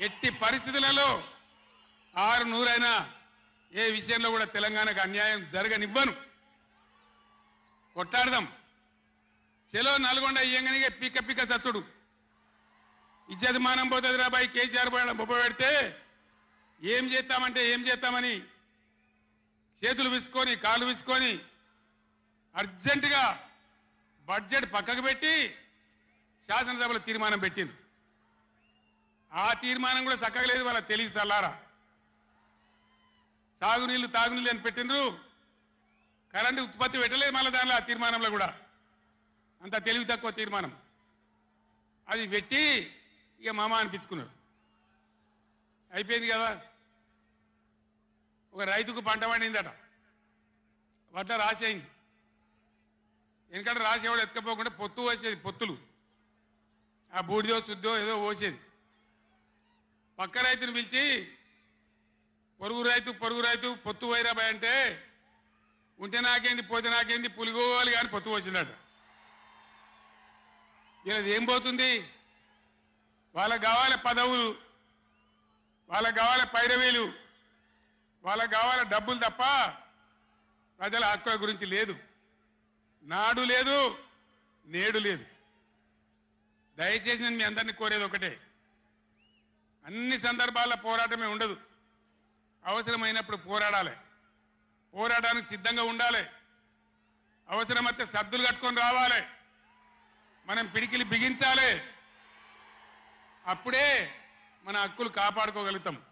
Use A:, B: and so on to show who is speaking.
A: ఎట్టి పరిస్థితులలో ఆరు నూరైనా ఏ విషయంలో కూడా తెలంగాణకు అన్యాయం జరగనివ్వను. కొట్టాడదాం చెలో నల్గొండ ఇయ్యంగానే పిక్క పిక్క సచ్చుడు ఇజ్జత్ మానం పోతుంది రాబాయి కేసీఆర్ బొబ్బ పెడితే ఏం చేస్తామంటే ఏం చేస్తామని చేతులు విసుకొని కాళ్ళు విసుకొని అర్జెంటుగా బడ్జెట్ పక్కకు పెట్టి శాసనసభలో తీర్మానం పెట్టింది ఆ తీర్మానం కూడా చక్కగా లేదు వాళ్ళ తెలివి సల్లారా. సాగునీళ్ళు తాగునీళ్ళు అని పెట్టినరు కరెంటు ఉత్పత్తి పెట్టలేదు మళ్ళీ దానిలో ఆ తీర్మానంలో కూడా. అంత తెలివి తక్కువ తీర్మానం. అది పెట్టి ఇక మామ అనిపించుకున్నారు. అయిపోయింది కదా. ఒక రైతుకు పంట పండిందట. వడ్ల రాసి అయింది. ఎందుకంటే రాసేవాడు ఎవడు ఎత్తుకపోకుండా పొత్తు వేసేది పొత్తులు. ఆ బూడిదో శుద్ధో ఏదో పోసేది. పక్క రైతుని పిలిచి పొరుగు రైతు పొరుగు రైతు పొత్తు వైరాబాయ్ అంటే ఉంటే నాకేంది పోతే నాకేంది పులిగోవాలి కానీ పొత్తు వచ్చిందట వీళ్ళది ఏం పోతుంది? వాళ్ళకు కావాలి పదవులు వాళ్ళకు కావాలి పైరవీలు వాళ్ళకు కావాలి డబ్బులు తప్ప ప్రజల హక్కుల గురించి లేదు. నాడు లేదు నేడు లేదు. దయచేసి నేను మీ అందరినీ కోరేది ఒకటే. అన్ని సందర్భాల్లో పోరాటమే ఉండదు. అవసరమైనప్పుడు పోరాడాలి. పోరాటానికి సిద్ధంగా ఉండాలి. అవసరమైతే సద్దులు కట్టుకొని రావాలి. మనం పిడికిలి బిగించాలి. అప్పుడే మన హక్కులు కాపాడుకోగలుగుతాం.